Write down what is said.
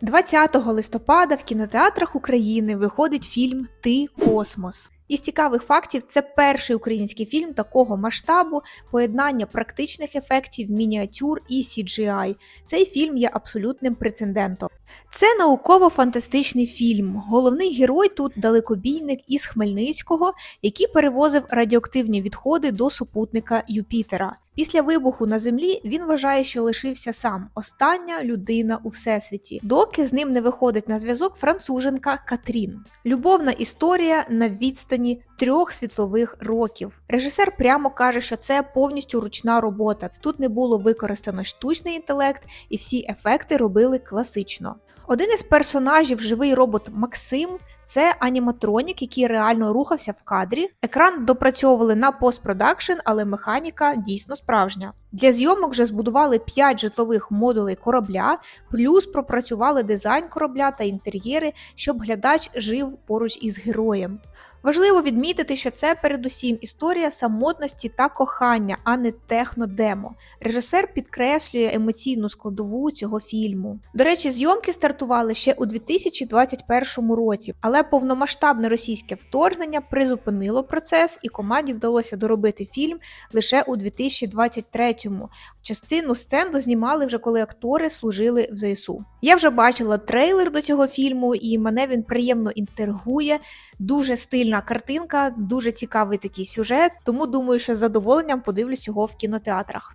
20 листопада в кінотеатрах України виходить фільм Ти Космос. Із цікавих фактів, це перший український фільм такого масштабу, поєднання практичних ефектів, мініатюр і CGI. Цей фільм є абсолютним прецедентом. Це науково-фантастичний фільм. Головний герой тут далекобійник із Хмельницького, який перевозив радіоактивні відходи до супутника Юпітера. Після вибуху на землі він вважає, що лишився сам остання людина у всесвіті, доки з ним не виходить на зв'язок француженка Катрін. Любовна історія на відстані трьох світлових років. Режисер прямо каже, що це повністю ручна робота. Тут не було використано штучний інтелект, і всі ефекти робили класично. Один із персонажів, живий робот Максим, це аніматронік, який реально рухався в кадрі. Екран допрацьовували на постпродакшн, але механіка дійсно справжня. Для зйомок вже збудували 5 житлових модулей корабля, плюс пропрацювали дизайн корабля та інтер'єри, щоб глядач жив поруч із героєм. Важливо відмітити, що це передусім історія самотності та кохання, а не технодемо. Режисер підкреслює емоційну складову цього фільму. До речі, зйомки стартували ще у 2021 році, але повномасштабне російське вторгнення призупинило процес, і команді вдалося доробити фільм лише у 2023-му. Частину сцен дознімали вже коли актори служили в ЗСУ. Я вже бачила трейлер до цього фільму, і мене він приємно інтригує. Дуже стильна картинка, дуже цікавий такий сюжет. Тому думаю, що з задоволенням подивлюсь його в кінотеатрах.